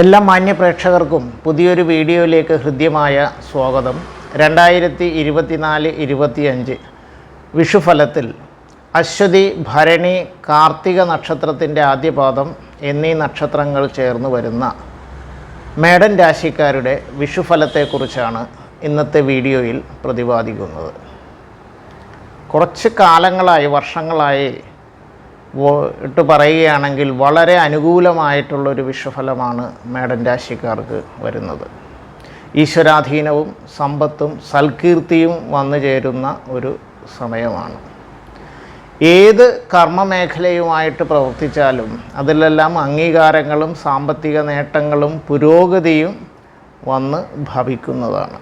എല്ലാ മാന്യ പ്രേക്ഷകർക്കും പുതിയൊരു വീഡിയോയിലേക്ക് ഹൃദ്യമായ സ്വാഗതം. രണ്ടായിരത്തി ഇരുപത്തിനാല് ഇരുപത്തിയഞ്ച് വിഷുഫലത്തിൽ അശ്വതി ഭരണി കാർത്തിക നക്ഷത്രത്തിന്റെ ആദ്യപാദം എന്നീ നക്ഷത്രങ്ങൾ ചേർന്ന് വരുന്ന മേടൻ രാശിക്കാരുടെ വിഷുഫലത്തെക്കുറിച്ചാണ് ഇന്നത്തെ വീഡിയോയിൽ പ്രതിപാദിക്കുന്നത്. കുറച്ച് കാലങ്ങളായി വർഷങ്ങളായി ഇട്ട് പറയുകയാണെങ്കിൽ വളരെ അനുകൂലമായിട്ടുള്ളൊരു വിഷഫലമാണ് മേടൻ രാശിക്കാർക്ക് വരുന്നത്. ഈശ്വരാധീനവും സമ്പത്തും സൽകീർത്തിയും വന്നു ചേരുന്ന ഒരു സമയമാണ്. ഏത് കർമ്മമേഖലയുമായിട്ട് പ്രവർത്തിച്ചാലും അതിലെല്ലാം അംഗീകാരങ്ങളും സാമ്പത്തിക നേട്ടങ്ങളും പുരോഗതിയും വന്ന് ഭവിക്കുന്നതാണ്.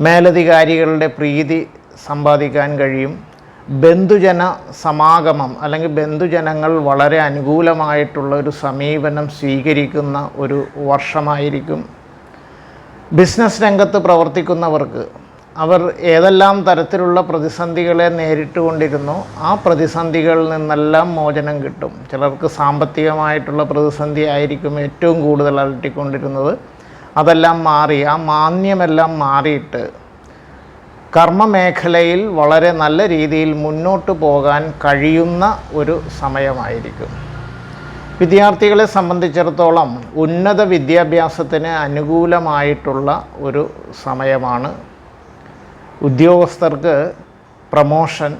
മേലധികാരികളുടെ പ്രീതി സമ്പാദിക്കാൻ കഴിയും. ബന്ധുജന സമാഗമം അല്ലെങ്കിൽ ബന്ധുജനങ്ങൾ വളരെ അനുകൂലമായിട്ടുള്ള ഒരു സമീപനം സ്വീകരിക്കുന്ന ഒരു വർഷമായിരിക്കും. ബിസിനസ് രംഗത്ത് പ്രവർത്തിക്കുന്നവർക്ക് അവർ ഏതെല്ലാം തരത്തിലുള്ള പ്രതിസന്ധികളെ നേരിട്ടുകൊണ്ടിരുന്നു ആ പ്രതിസന്ധികളിൽ നിന്നെല്ലാം മോചനം കിട്ടും. ചിലർക്ക് സാമ്പത്തികമായിട്ടുള്ള പ്രതിസന്ധി ആയിരിക്കും ഏറ്റവും കൂടുതൽ അലട്ടിക്കൊണ്ടിരുന്നത്. അതെല്ലാം മാറി ആ മാന്യമെല്ലാം മാറിയിട്ട് കർമ്മമേഖലയിൽ വളരെ നല്ല രീതിയിൽ മുന്നോട്ട് പോകാൻ കഴിയുന്ന ഒരു സമയമായിരിക്കും. വിദ്യാർത്ഥികളെ സംബന്ധിച്ചിടത്തോളം ഉന്നത വിദ്യാഭ്യാസത്തിന് അനുകൂലമായിട്ടുള്ള ഒരു സമയമാണ്. ഉദ്യോഗസ്ഥർക്ക് പ്രമോഷൻ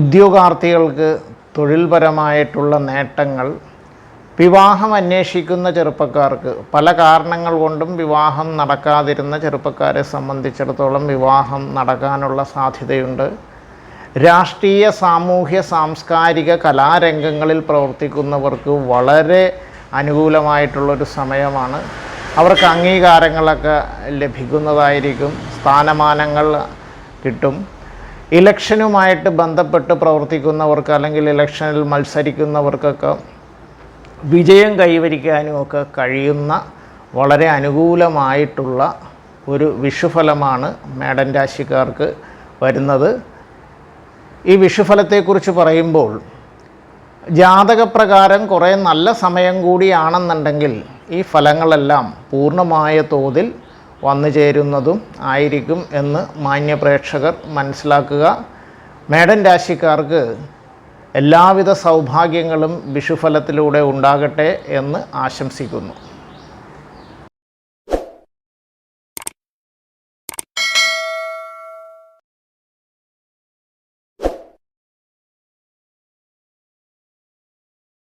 ഉദ്യോഗാർത്ഥികൾക്ക് തൊഴിൽപരമായിട്ടുള്ള നേട്ടങ്ങൾ വിവാഹം അന്വേഷിക്കുന്ന ചെറുപ്പക്കാർക്ക് പല കാരണങ്ങൾ കൊണ്ടും വിവാഹം നടക്കാതിരുന്ന ചെറുപ്പക്കാരെ സംബന്ധിച്ചിടത്തോളം വിവാഹം നടക്കാനുള്ള സാധ്യതയുണ്ട്. രാഷ്ട്രീയ സാമൂഹ്യ സാംസ്കാരിക കലാരംഗങ്ങളിൽ പ്രവർത്തിക്കുന്നവർക്ക് വളരെ അനുകൂലമായിട്ടുള്ളൊരു സമയമാണ്. അവർക്ക് അംഗീകാരങ്ങളൊക്കെ ലഭിക്കുന്നതായിരിക്കും സ്ഥാനമാനങ്ങൾ കിട്ടും. ഇലക്ഷനുമായിട്ട് ബന്ധപ്പെട്ട് പ്രവർത്തിക്കുന്നവർക്ക് അല്ലെങ്കിൽ ഇലക്ഷനിൽ മത്സരിക്കുന്നവർക്കൊക്കെ വിജയം കൈവരിക്കാനും ഒക്കെ കഴിയുന്ന വളരെ അനുകൂലമായിട്ടുള്ള ഒരു വിഷുഫലമാണ് മേടൻ രാശിക്കാർക്ക് വരുന്നത്. ഈ വിഷുഫലത്തെക്കുറിച്ച് പറയുമ്പോൾ ജാതകപ്രകാരം കുറേ നല്ല സമയം കൂടിയാണെന്നുണ്ടെങ്കിൽ ഈ ഫലങ്ങളെല്ലാം പൂർണമായ തോതിൽ വന്നു ചേരുന്നതും ആയിരിക്കും എന്ന് മാന്യപ്രേക്ഷകർ മനസ്സിലാക്കുക. മേടൻ രാശിക്കാർക്ക് എല്ലാവിധ സൗഭാഗ്യങ്ങളും വിഷുഫലത്തിലൂടെ ഉണ്ടാകട്ടെ എന്ന് ആശംസിക്കുന്നു.